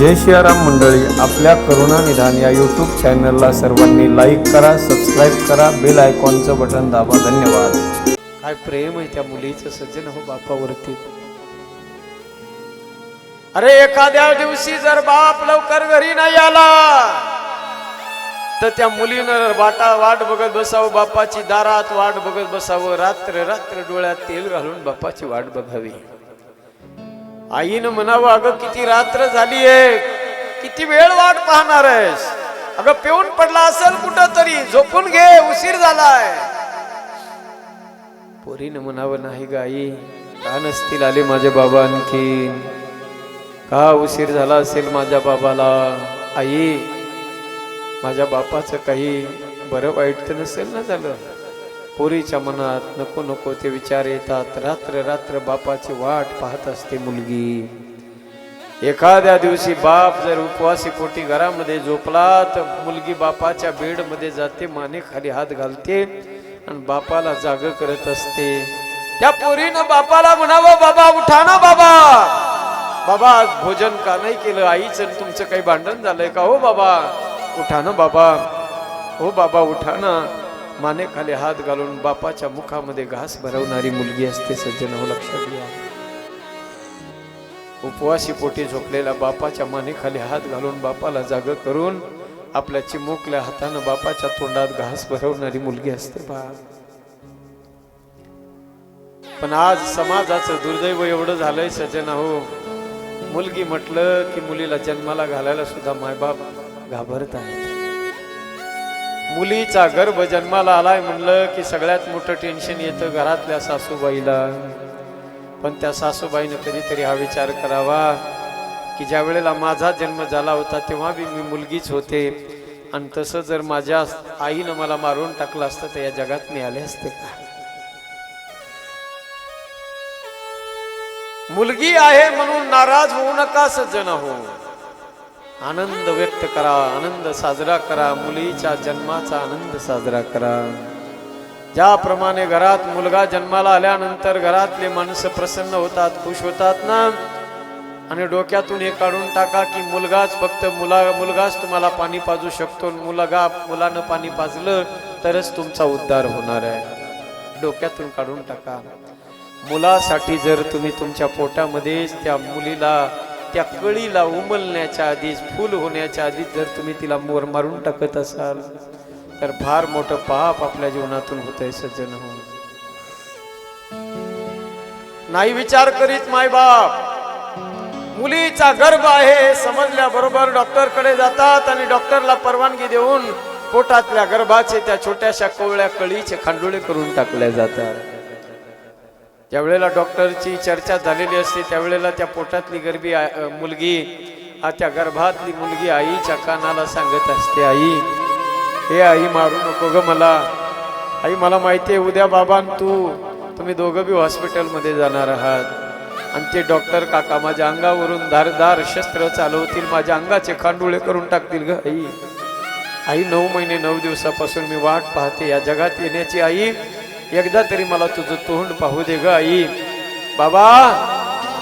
जय सियाराम मंडळी आपल्या करुणा निधान या यूट्यूब चॅनलला सर्वांनी लाईक करा सबस्क्राईब करा बेल आयकॉनचं बटन दाबा. धन्यवाद. काय प्रेम आहे त्या मुलीचं सज्जन हो बापावरती. अरे एखाद्या दिवशी जर बाप लवकर घरी नाही आला तर त्या मुलीनं बाटा वाट बघत बसावं बापाची दारात वाट बघत बसावं रात्र रात्र डोळ्यात तेल घालून बापाची वाट बघावी. आईनं म्हणावं अगं किती रात्र झाली आहे किती वेळ वाट पाहणार आहेस? अगं पिऊन पडला असेल कुठं तरी झोपून घे उशीर झालाय. पोरीनं म्हणावं नाही गाई का नसतील आले माझे बाबा आणखीन का उशीर झाला असेल माझ्या बाबाला? आई माझ्या बापाचं काही बरं वाईट तर नसेल ना झालं? पोरीच्या मनात नको नको ते विचार येतात. रात्र रात्र बापाची वाट पाहत असते मुलगी. एखाद्या दिवशी बाप जर उपवासी पोटी घरामध्ये झोपला तर मुलगी बापाच्या बेडमध्ये जाते माने खाली हात घालते आणि बापाला जाग करत असते. त्या पोरीनं बापाला म्हणावं बाबा उठा ना बाबा. बाबा आज भोजन का नाही केलं? आईचं तुमचं काही भांडण झालंय का? हो बाबा. उठा ना बाबा. हो बाबा उठा ना. मानेखाली हात घालून बापाच्या मुखामध्ये घास भरवणारी मुलगी असते सज्जन हो लक्षात घ्या. उपवासी पोटी झोपलेल्या बापाच्या मानेखाली हात घालून बापाला जाग करून आपल्या चिमुकल्या हातानं बापाच्या तोंडात घास भरवणारी मुलगी असते बा. पण आज समाजाचं दुर्दैव एवढं झालंय सज्जना हो मुलगी म्हटलं की मुलीला जन्माला घालायला सुद्धा मायबाप घाबरत आहेत. मुलीचा गर्भ जन्माला आलाय म्हणलं की सगळ्यात मोठं टेन्शन येतं घरातल्या सासूबाईला. पण त्या सासूबाईनं कधीतरी हा विचार करावा की ज्या वेळेला माझा जन्म झाला होता तेव्हा बी मी मुलगीच होते. आणि तसं जर माझ्या आईनं मला मारून टाकलं असतं तर या जगात मी आले असते का? मुलगी आहे म्हणून नाराज होऊ नका सज्जन हो आनंद व्यक्त करा आनंद साजरा करा मुलीच्या जन्माचा आनंद साजरा करा. ज्याप्रमाणे घरात मुलगा जन्माला आल्यानंतर घरातले माणसं प्रसन्न होतात खुश होतात ना? आणि डोक्यातून हे काढून टाका की मुलगाच फक्त मुला मुलगाच तुम्हाला पाणी पाजू शकतो. मुलगा मुलानं पाणी पाजलं तरच तुमचा उद्धार होणार आहे. डोक्यातून काढून टाका. मुलासाठी जर तुम्ही तुमच्या पोटामध्येच त्या मुलीला त्या कळीला उमलण्याच्या आधीच फूल होण्याच्या आधीच जर तुम्ही तिला मोर मारून टाकत असाल तर फार मोठं पाप आपल्या जीवनातून होतंय सज्जन हो. नाही विचार करीत मायबाप मुलीचा गर्भ आहे समजल्याबरोबर डॉक्टरकडे जातात आणि डॉक्टरला परवानगी देऊन पोटातल्या गर्भाचे त्या छोट्याशा कोवळ्या कळीचे खांडोळे करून टाकल्या जातात. ज्यावेळेला डॉक्टरची चर्चा झालेली असते त्यावेळेला त्या पोटातली गर्भी मुलगी हा त्या गर्भातली मुलगी आईच्या कानाला सांगत असते आई हे आई मारू नको ग मला. आई मला माहिती आहे उद्या बाबा तू तुम्ही दोघं बी हॉस्पिटलमध्ये जाणार आहात. आणि ते डॉक्टर काका माझ्या अंगावरून धारदार शस्त्र चालवतील माझ्या अंगाचे खांडुळे करून टाकतील ग आई. आई नऊ महिने नऊ दिवसापासून मी वाट पाहते या जगात येण्याची आई एकदा तरी मला तुझं तोंड पाहू दे ग आई. बाबा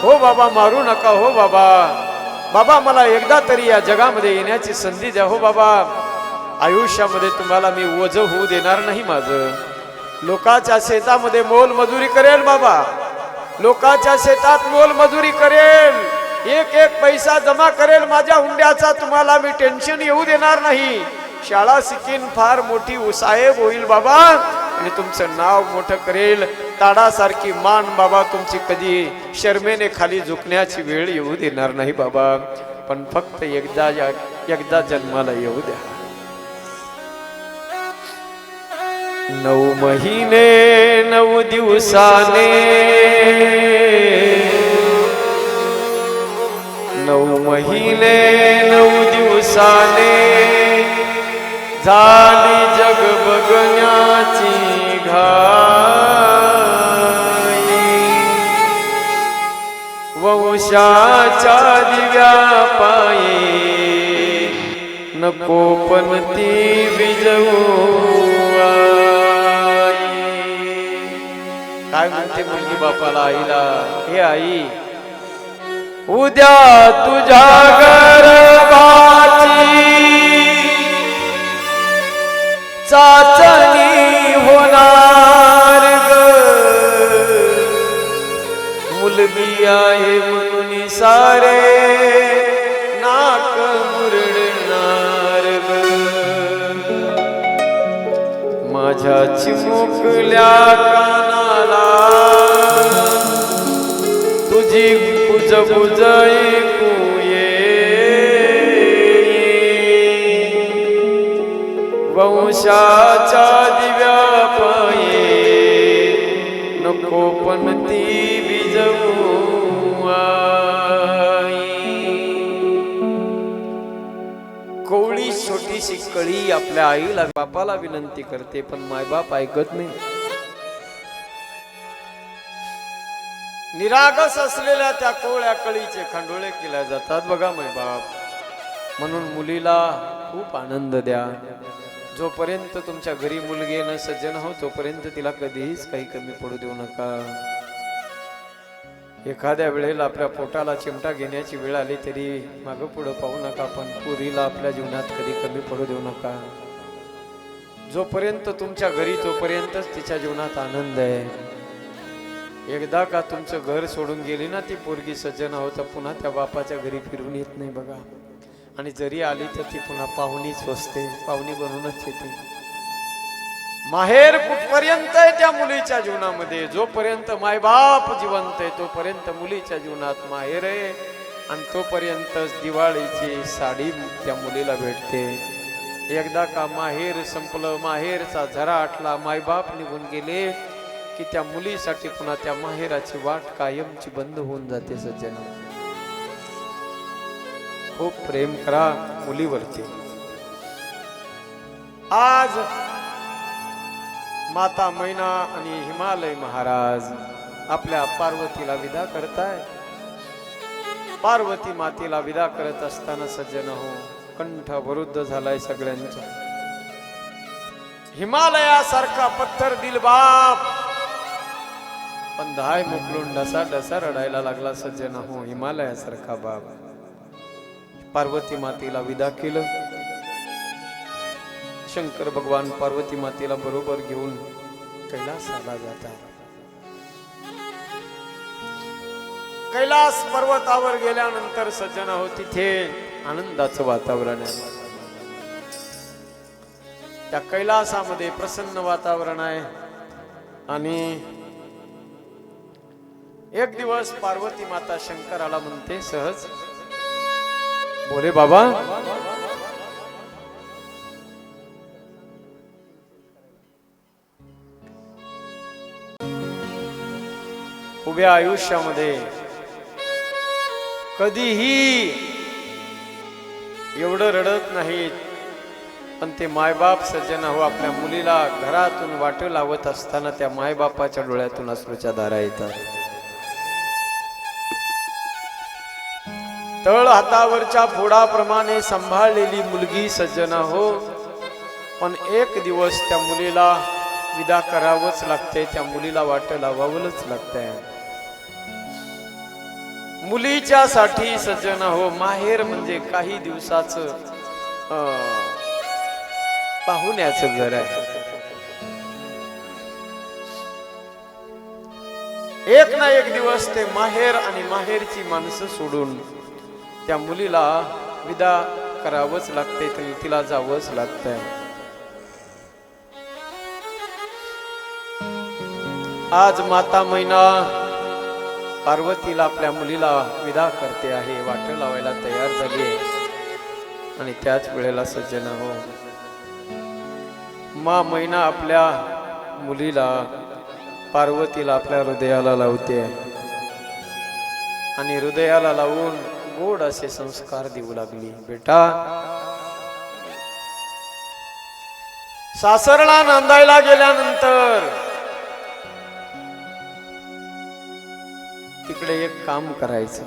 हो बाबा मारू नका हो बाबा. बाबा मला एकदा तरी या जगामध्ये येण्याची संधी द्या हो बाबा. आयुष्यामध्ये तुम्हाला मी ओझ होऊ देणार नाही माझं. लोकाच्या शेतामध्ये मोल मजुरी करेल बाबा. लोकाच्या शेतात मोल मजुरी करेल. एक एक पैसा जमा करेल माझ्या हुंड्याचा तुम्हाला मी टेन्शन येऊ देणार नाही. शाळा शिकीन फार मोठी साहेब होईल बाबा. आणि तुमचं नाव मोठं करेल. ताडासारखी मान बाबा तुमची कधी शर्मेने खाली झुकण्याची वेळ येऊ देणार नाही बाबा. पण फक्त एकदा एकदा जन्माला येऊ द्या. नऊ महिने नऊ दिवसाने. नऊ महिने नऊ दिवसाने. झाली जग वंशाच्या दिव्या पायी. नको पण ती विजवू काय म्हणते मुलगी बापाला आईला? हे आई उद्या तुझ्या गर्भाची चाचणी होणार ग. मुलगी आहे सारे नाक मुरडणार माझ्या चिमुकल्या कानाला तुझी बुज बुज कुये वंशाच्या दिव्या पाये नको पण ती विजवू कळी आपल्या आईला बापाला विनंती करते पण मायबाप ऐकत नाही. निरागस असलेल्या त्या कोवळ्या कळीचे खंडोळे केल्या जातात बघा मायबाप म्हणून मुलीला खूप आनंद द्या. जोपर्यंत तुमच्या घरी मुलगी न सज्जन हो तोपर्यंत तिला कधीच काही कमी पडू देऊ नका. एखाद्या वेळेला आपल्या पोटाला चिमटा घेण्याची वेळ आली तरी मागं पुढं पाहू नका पण पुरीला आपल्या जीवनात कधी कमी पडू देऊ नका. जोपर्यंत तुमच्या घरी तोपर्यंतच तिच्या जीवनात आनंद आहे. एकदा का तुमचं घर सोडून गेली ना ती पोरगी सज्जन होतं तर पुन्हा त्या बापाच्या घरी फिरून येत नाही बघा. आणि जरी आली तर ती पुन्हा पाहुणीच बसते पाहुणी बनूनच येते. माहेर कुठपर्यंत आहे त्या मुलीच्या जीवनामध्ये? जोपर्यंत मायबाप जिवंत आहे तोपर्यंत मुलीच्या जीवनात माहेर आहे. आणि तोपर्यंतच दिवाळीची साडी त्या मुलीला भेटते. एकदा का माहेर संपलं माहेरचा झरा आटला मायबाप निघून गेले की त्या मुलीसाठी पुन्हा त्या माहेराची वाट कायमची बंद होऊन जाते सज्जन. खूप प्रेम करा मुलीवरती. आज माता मैना आणि हिमालय महाराज आपल्या पार्वतीला विदा करताय. पार्वती मातेला विदा करत असताना सज्जन हो कंठ वरुद्ध झालाय सगळ्यांचा हिमालयासारखा पत्थर दिल बाप पण धाय मुकलून डसा डसा रडायला लागला सज्जन हो हिमालयासारखा बाप. पार्वती मातेला विदा केलं. शंकर भगवान पार्वती मातेला बरोबर घेऊन कैलासाला जातात. कैलास पर्वतावर गेल्यानंतर सज्जन हो तिथे आनंदाचं वातावरण आहे. त्या कैलासामध्ये प्रसन्न वातावरण आहे. आणि एक दिवस पार्वती माता शंकराला म्हणते सहज. बोले बाबा उभ्या आयुष्यामध्ये कधीही एवढं रडत नाहीत पण ते मायबाप सज्जन हो आपल्या मुलीला घरातून वाट लावत असताना त्या मायबापाच्या डोळ्यातून अश्रूच्या धारा येतात. तळ हातावरच्या फोडाप्रमाणे सांभाळलेली मुलगी सज्जन हो पण एक दिवस त्या मुलीला विदा करावंच लागते त्या मुलीला वाट लावावंच लागतंय. मुलीच्या साठी सज्जन हो माहेर म्हणजे काही दिवसाचं पाहुण्याच पाहुण्याचं घर आहे. एक ना एक दिवस ते माहेर आणि माहेरची माणसं सोडून त्या मुलीला विदा करावंच लागते तिला जावंच लागतंय. आज माता मैना पार्वतीला आपल्या मुलीला विदा करते आहे वाट लावायला तयार झाली आहे. आणि त्याच वेळेला सज्जन हो. मा मैना आपल्या मुलीला पार्वतीला आपल्या हृदयाला लावते. आणि हृदयाला लावून गोड असे संस्कार देऊ लागली. बेटा सासरला नांदायला गेल्यानंतर तिकडे एक काम करायचं.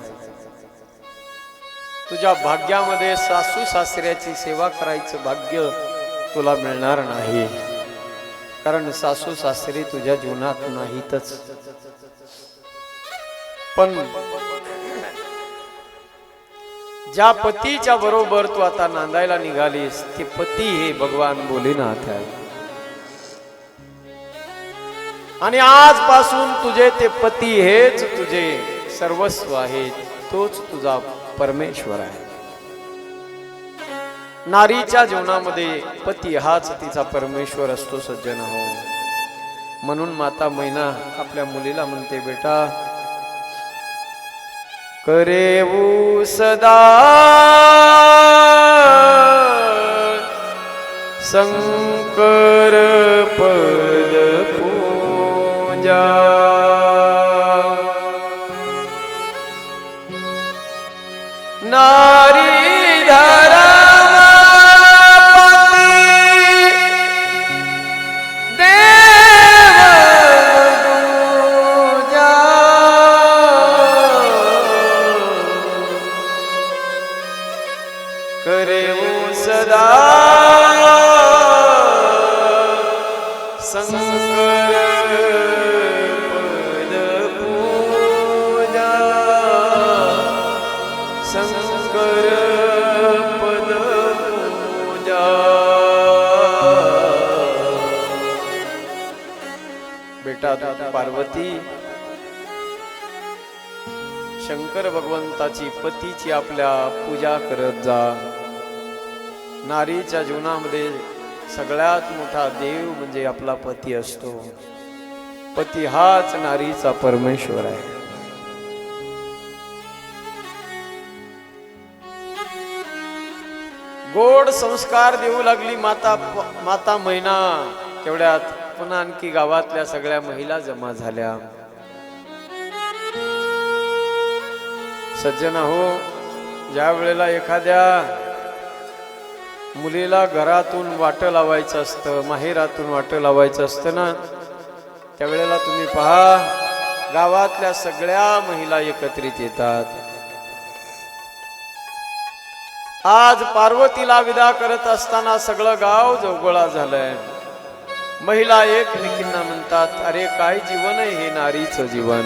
तुझ्या भाग्यामध्ये सासू सासऱ्याची सेवा करायचं भाग्य तुला मिळणार नाही. कारण सासू सासरे तुझ्या जीवनात नाहीतच. पण ज्या पतीच्या बरोबर तू आता नांदायला निघालीस ते पती हे भगवान भोलेनाथ आहे आणि आजपासून तुझे ते पती हेच तुझे सर्वस्व आहे तोच तुझा परमेश्वर आहे. नारीच्या जीवनामध्ये पती हाच तिचा परमेश्वर असतो सज्जन हो. म्हणून माता मैना आपल्या मुलीला म्हणते बेटा करेऊ सदा संकर पर पूजा शंकर पद पूजा बेटा पार्वती शंकर भगवंताची पतीची आपल्या पूजा करत जा. नारीच्या जीवनामध्ये सगळ्यात मोठा देव म्हणजे आपला पती असतो. पती हाच नारीचा परमेश्वर आहे. गोड संस्कार देऊ लागली माता माता मैना. तेवढ्यात पुन्हा आणखी गावातल्या सगळ्या महिला जमा झाल्या. सज्जन हो ज्या वेळेला एखाद्या मुलीला घरातून वाटं लावायचं असतं माहेरातून वाटं लावायचं असतं ना त्यावेळेला तुम्ही पहा गावातल्या सगळ्या महिला एकत्रित येतात. आज पार्वतीला विदा करत असताना सगळं गाव जवगोळा झालंय. महिला एकमेकींना म्हणतात अरे काय जीवन आहे हे नारीचं जीवन?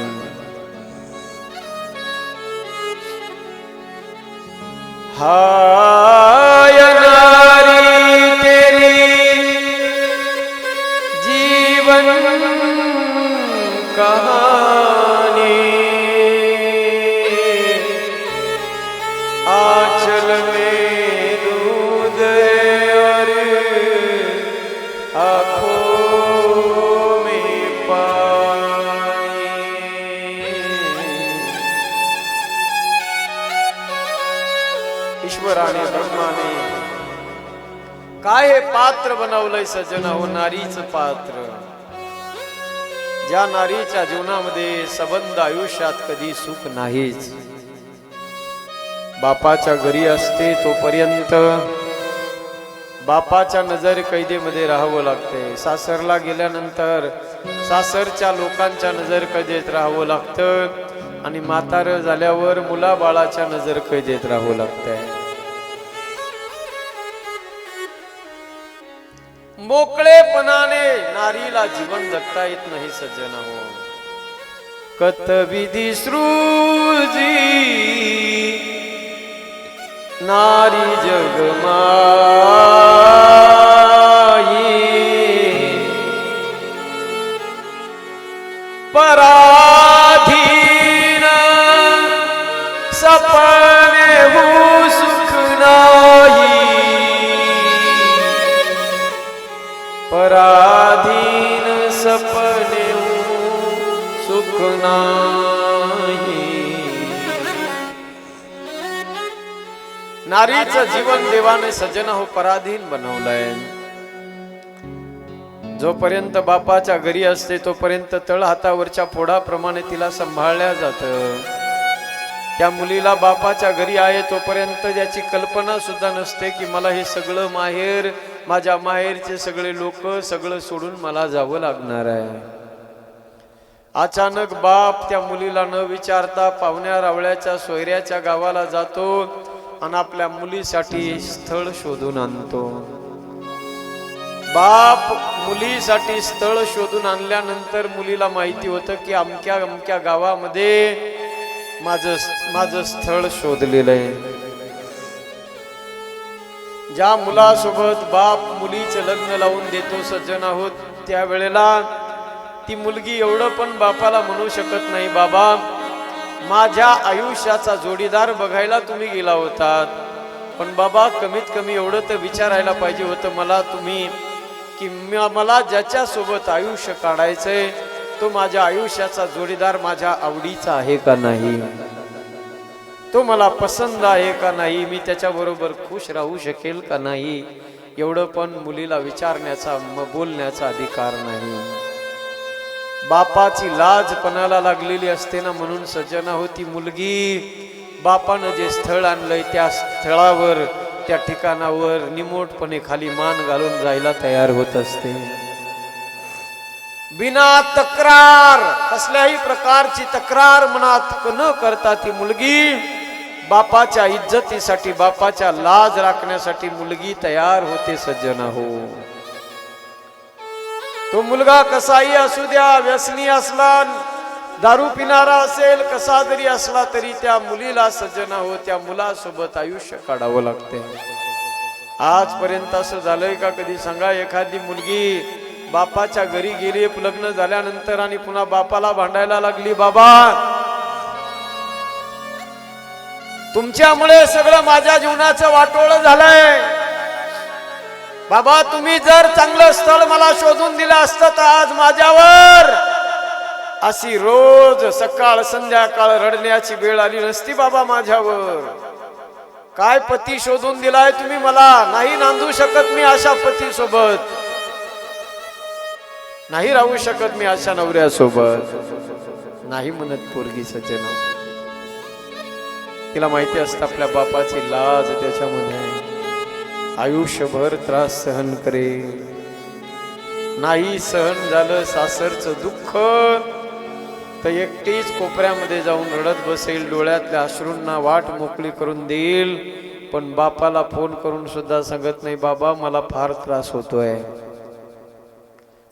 हा सजना हो नारीचं पात्र. ज्या नारीच्या जीवनामध्ये सबंध आयुष्यात कधी सुख नाहीच. बापाच्या घरी असते तोपर्यंत बापाच्या नजर कैदेमध्ये राहावं लागते. सासरला गेल्यानंतर सासरच्या लोकांच्या नजर कैदेत राहावं लागतं आणि म्हातारं झाल्यावर मुलाबाळाच्या नजर कैदेत राहावं लागतंय. मोकळेपणाने नारीला जीवन जगता येत नाही सज्जन हो कतविधी सृजी नारी जगमाई पराधीन नाही. नारीचं जीवन देवाने सज्जन हो पराधीन बनवलंय. जोपर्यंत बापाच्या घरी असते तोपर्यंत तळ हातावरच्या फोडाप्रमाणे तिला सांभाळल्या जात. त्या मुलीला बापाच्या घरी आहे तोपर्यंत ज्याची कल्पना सुद्धा नसते की मला हे सगळं माहेर माझ्या माहेरचे सगळे लोक सगळं सोडून मला जावं लागणार आहे. अचानक बाप त्या मुलीला न विचारता पाहुण्या रावळ्याच्या सोयऱ्याच्या गावाला जातो आणि आपल्या मुलीसाठी स्थळ शोधून आणतो. बाप मुलीसाठी स्थळ शोधून आणल्यानंतर मुलीला माहिती होतं की अमक्या अमक्या गावामध्ये माझं माझं स्थळ शोधलेलं आहे. ज्या मुलासोबत बाप मुलीचं लग्न लावून देतो सज्जन आहोत त्यावेळेला ती मुलगी एवढं पण बापाला म्हणू शकत नाही बाबा माझ्या आयुष्याचा जोडीदार बघायला तुम्ही गेला होतात. पण बाबा कमीत कमी एवढं तर विचारायला पाहिजे होतं मला तुम्ही की म- मला ज्याच्यासोबत आयुष्य काढायचंय तो माझ्या आयुष्याचा जोडीदार माझ्या आवडीचा आहे का नाही? तो मला पसंत आहे का नाही? मी त्याच्याबरोबर खुश राहू शकेल का नाही? एवढं पण मुलीला विचारण्याचा बोलण्याचा अधिकार नाही. बापाची लाज पणाला लागलेली असते ना म्हणून सज्जना होती मुलगी. बापानं जे स्थळ आणलंय त्या स्थळावर त्या ठिकाणावर निमोटपणे खाली मान घालून जायला तयार होत असते. बिना तक्रार कसल्याही प्रकारची तक्रार मनात न करता ती मुलगी बापाच्या इज्जतीसाठी बापाच्या लाज राखण्यासाठी मुलगी तयार होते सज्जना हो. तो मुलगा कसाही असू द्या व्यसनी असला दारू पिणारा असेल कसा जरी असला तरी त्या मुलीला सज्जन हो त्या मुलासोबत आयुष्य काढावं लागते. आजपर्यंत असं झालंय का कधी? सांगा एखादी मुलगी बापाच्या घरी गेली लग्न झाल्यानंतर आणि पुन्हा बापाला भांडायला लागली बाबा तुमच्यामुळे सगळं माझ्या जीवनाचं वाटोळ झालंय. बाबा तुम्ही जर चांगलं स्थळ मला शोधून दिलं असतं तर आज माझ्यावर अशी रोज सकाळ संध्याकाळ रडण्याची वेळ आली नसती बाबा माझ्यावर. काय पती शोधून दिलाय तुम्ही मला? नाही नांदू शकत मी अशा पती सोबत नाही राहू शकत मी अशा नवऱ्यासोबत. नाही म्हणत पोरगी सज्जन. तिला माहिती असतं आपल्या बापाची लाज त्याच्यामध्ये आयुष्यभर त्रास सहन करे नाही सहन झालं सासरचं दुःख तर एकटीच कोपऱ्यामध्ये जाऊन रडत बसेल डोळ्यातल्या अश्रूंना वाट मोकळी करून देईल. पण बापाला फोन करून सुद्धा सांगत नाही बाबा मला फार त्रास होतोय.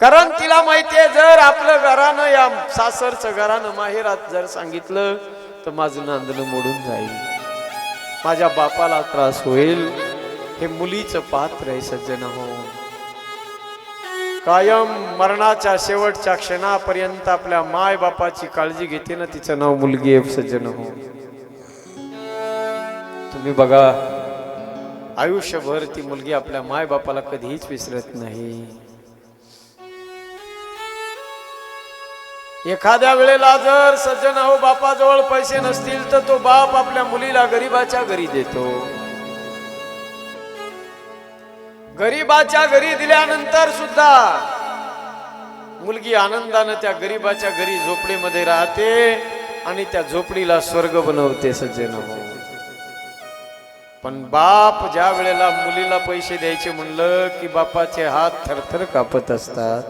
कारण तिला माहितीये जर आपलं घरानं या सासरचं घरानं माहेरात जर सांगितलं तर माझं नांदणं मोडून जाईल. माझ्या बापाला त्रास होईल. हे मुलीचं पात्र आहे सज्जन हो कायम मरणाच्या शेवटच्या क्षणापर्यंत आपल्या माय बापाची काळजी घेते ना तिचं नाव मुलगी आहे सज्जन हो तुम्ही बघा आयुष्यभर ती मुलगी आपल्या माय बापाला कधीच विसरत नाही. एखाद्या वेळेला जर सज्जन हो बापाजवळ पैसे नसतील तर तो बाप आपल्या मुलीला गरीबाच्या घरी देतो. गरीबाच्या घरी दिल्यानंतर सुद्धा मुलगी आनंदानं त्या गरीबाच्या घरी झोपडीमध्ये राहते आणि त्या झोपडीला स्वर्ग बनवते सज्जन हो. पण बाप ज्या वेळेला मुलीला पैसे द्यायचे म्हणलं की बापाचे हात थरथर कापत असतात.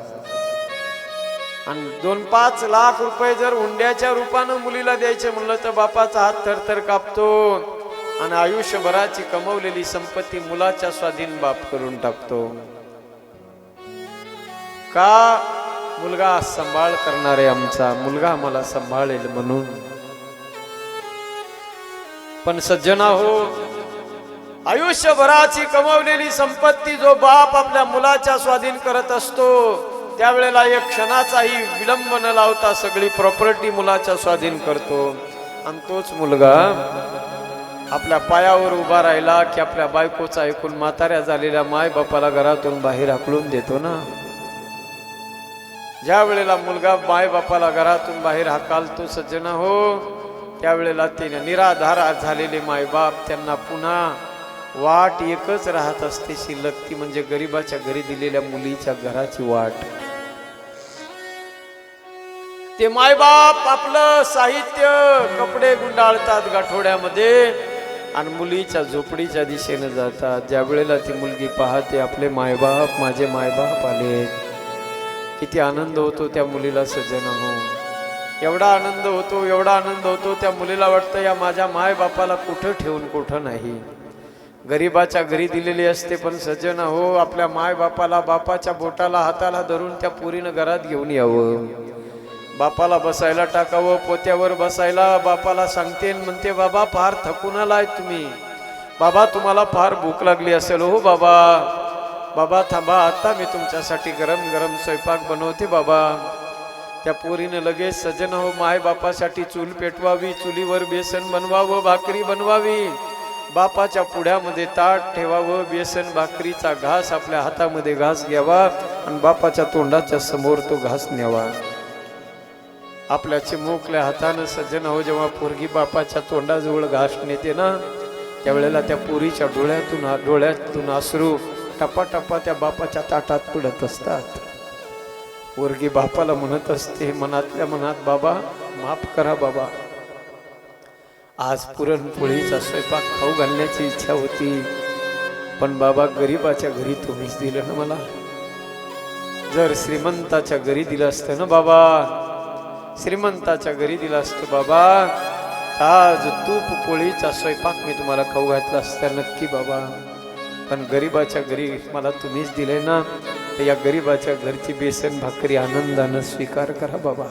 आणि दोन पाच लाख रुपये जर हुंड्याच्या रूपानं मुलीला द्यायचे म्हणलं तर बापाचा हात थरथर कापतो. आणि आयुष्यभराची कमवलेली संपत्ती मुलाच्या स्वाधीन बाप करून टाकतो. का मुलगा सांभाळ करणारे आमचा? मुलगा मला सांभाळेल म्हणून. पण सज्जना हो आयुष्यभराची कमवलेली संपत्ती जो बाप आपल्या मुलाच्या स्वाधीन करत असतो त्यावेळेला एक क्षणाचाही विलंब न लावता सगळी प्रॉपर्टी मुलाच्या स्वाधीन करतो. आणि तोच मुलगा आपल्या पायावर उभा राहिला की आपल्या बायकोचा ऐकून म्हाताऱ्या झालेल्या माय बापाला घरातून बाहेर हाकलून देतो ना. ज्या वेळेला मुलगा माय बापाला घरातून बाहेर हाकालतो सज्जन हो त्यावेळेला ते निराधार झालेले मायबाप त्यांना पुन्हा वाट एकच राहत असते शिल्लक. ती म्हणजे गरिबाच्या घरी दिलेल्या मुलीच्या घराची वाट. ते मायबाप आपलं साहित्य कपडे गुंडाळतात गाठोड्यामध्ये. आणि मुलीच्या झोपडीच्या दिशेने जातात. ज्या वेळेला ती मुलगी पाहते आपले मायबाप माझे मायबाप आले. किती आनंद होतो त्या मुलीला सज्जन हो एवढा आनंद होतो एवढा आनंद होतो त्या मुलीला वाटतं या माझ्या मायबापाला कुठं ठेवून कुठं नाही. गरीबाच्या घरी दिलेली असते पण सज्जन हो आपल्या मायबापाला बापाच्या बोटाला हाताला धरून त्या पुरीनं घरात घेऊन यावं. बापाला बसायला टाकावं पोत्यावर बसायला. बापाला सांगते म्हणते बाबा फार थकून आलाय तुम्ही. बाबा तुम्हाला फार भूक लागली असेल. हो बाबा. बाबा थांबा आता मी तुमच्यासाठी गरम गरम स्वयंपाक बनवते बाबा. त्या पोरीनं लगेच सजन हो माय बापासाठी चूल पेटवावी चुलीवर बेसन बनवावं भाकरी बनवावी. बापाच्या पुढ्यामध्ये ताट ठेवावं बेसन भाकरीचा घास आपल्या हातामध्ये घास घ्यावा आणि बापाच्या तोंडाच्या समोर तो घास न्यावा. आपल्या चिमुकल्या हातानं सज्जन हो जेव्हा पोरगी बापाच्या तोंडाजवळ घास नेते ना त्यावेळेला त्या पोरीच्या डोळ्यातून डोळ्यातून आसरू टपा टपा त्या बापाच्या ताटात पडत असतात. पोरगी बापाला म्हणत असते मनातल्या मनात बाबा माफ करा बाबा. आज पुरणपोळीचा स्वयंपाक खाऊ घालण्याची इच्छा होती पण बाबा गरीबाच्या घरी तुम्हीच दिलं ना मला. जर श्रीमंताच्या घरी दिलं असतं ना बाबा श्रीमंताच्या घरी दिला असतो बाबा. आज तूप पोळीचा स्वयंपाक मी तुम्हाला खाऊ घातला असता नक्की बाबा. पण गरीबाच्या घरी मला तुम्हीच दिले ना तर या गरीबाच्या घरची बेसन भाकरी आनंदानं स्वीकार करा बाबा.